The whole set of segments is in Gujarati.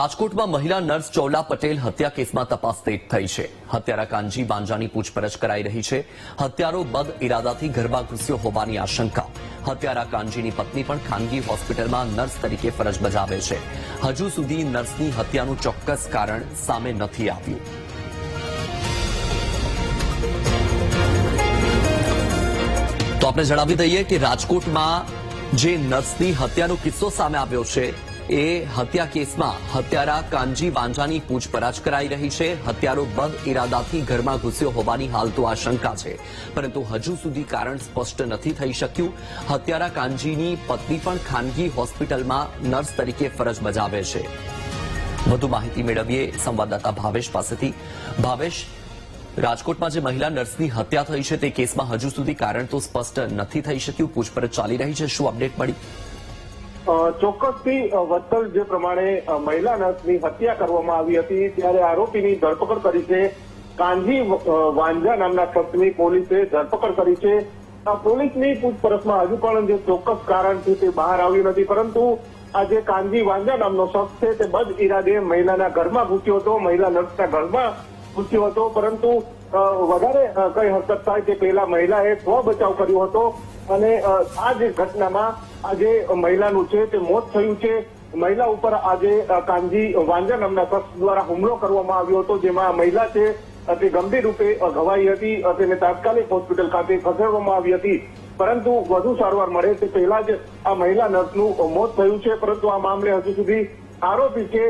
રાજકોટમાં મહિલા નર્સ ચોલા પટેલ હત્યા કેસમાં તપાસ તેજ થઈ છે. હત્યારા કાનજી વાંજાની પૂછપરછ કરાઈ રહી છે. હત્યારો બદ ઇરાદાથી ઘરમાં ઘૂસ્યો હોવાની આશંકા. હત્યારા કાનજીની પત્ની પણ ખાનગી હોસ્પિટલમાં નર્સ તરીકે ફરજ બજાવે છે. હજુ સુધી નર્સની હત્યાનું ચોક્કસ કારણ સામે નથી આવ્યું. તો આપણે જણાવી દઈએ કે રાજકોટમાં જે નર્સની હત્યાનો કિસ્સો સામે આવ્યો છે એ હત્યા કેસમાં હત્યારા કાનજી વાંજાની પૂછપરછ કરાઈ રહી છે. હત્યારો બદ ઇરાદાથી ઘરમાં ઘૂસ્યો હોવાની હાલ તો આશંકા છે. પરંતુ હજુ સુધી કારણ સ્પષ્ટ નથી થઈ શક્યું. હત્યારા કાનજીની પત્ની પણ ખાનગી હોસ્પિટલમાં નર્સ તરીકે ફરજ બજાવે છે. વધુ માહિતી મેળવીએ સંવાદદાતા ભાવેશ પાસેથી. ભાવેશ, રાજકોટમાં જે મહિલા નર્સની હત્યા થઈ છે તે કેસમાં હજુ સુધી કારણ તો સ્પષ્ટ નથી થઈ શક્યું. પૂછપરછ ચાલી રહી છે. શું અપડેટ મળી? ચોક્કસથી વત્તલ જે પ્રમાણે મહિલા નર્સની હત્યા કરવામાં આવી હતી, ત્યારે આરોપીની ધરપકડ કરી છે. કાંજી વાંજા નામના શખ્સની પોલીસે ધરપકડ કરી છે. પોલીસની પૂછપરછમાં હજુ પણ જે ચોક્કસ કારણ છે તે બહાર આવ્યું નથી, પરંતુ આ જે કાંજી, વાંજા નામનો શખ્સ છે, તે બદ ઇરાદે મહિલાના ઘરમાં ઘૂસ્યો હતો. મહિલા નર્સના ઘરમાં ઘૂસ્યો હતો, પરંતુ વધારે કઈ હરકત થાય તે પહેલા મહિલાએ સ્વ બચાવ કર્યો હતો. અને આ જે ઘટનામાં આ મહિલાનું છે તે મોત થયું છે. મહિલા ઉપર આજે કાનજી વાંજા નામના શખ્સ દ્વારા હુમલો કરવામાં આવ્યો હતો, જેમાં મહિલા છે, તે ગંભીર રૂપે ઘવાઈ હતી તેને તાત્કાલિક હોસ્પિટલ ખાતે ખસેડવામાં આવી હતી. પરંતુ વધુ સારવાર મળે તે પહેલા જ આ મહિલા નર્સનું મોત થયું છે. પરંતુ આ મામલે હજુ સુધી આરોપી છે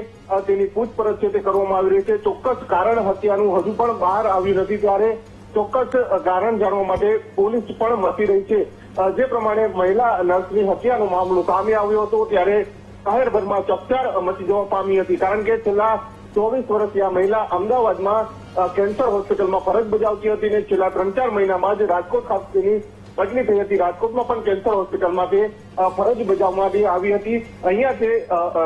તેની પૂછપરછ છે તે કરવામાં આવી રહી છે. ચોક્કસ કારણ હત્યાનું હજુ પણ બહાર આવ્યું નથી ત્યારે ચોક્કસ કારણ જાણવા માટે પોલીસ પણ મથી રહી છે. જે પ્રમાણે મહિલા નર્સની હત્યાનો મામલો સામે આવ્યો હતો ત્યારે શહેરભરમાં ચકચાર મચી જવા પામી હતી. કારણ કે છેલ્લા ચોવીસ વર્ષથી આ મહિલા અમદાવાદમાં કેન્સર હોસ્પિટલમાં ફરજ બજાવતી હતી અને છેલ્લા ત્રણ ચાર મહિનામાં જ રાજકોટ ખાતે તેની બદલી થઈ હતી. રાજકોટમાં પણ કેન્સર હોસ્પિટલમાં તે ફરજ બજાવવામાં આવી હતી. અહીંયા તે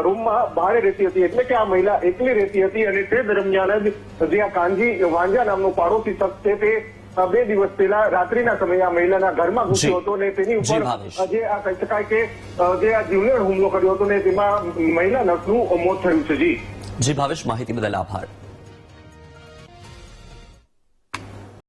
રૂમમાં બહાર રહેતી હતી એટલે કે આ મહિલા એકલી રહેતી હતી અને તે દરમિયાન જ જે આ કાંજી વાંજા નામનો પાડોશી શખ્સ છે તે બે દિવસ પહેલા રાત્રિના સમયે આ મહિલાના ઘરમાં ઘૂસ્યો હતો અને તેની ઉપર જે આ કહી શકાય કે જે આ જીવલેણ હુમલો કર્યો હતો ને તેમાં મહિલા નર્સનું મોત થયું છે. જી. જી ભાવેશ માહિતી બદલ આભાર.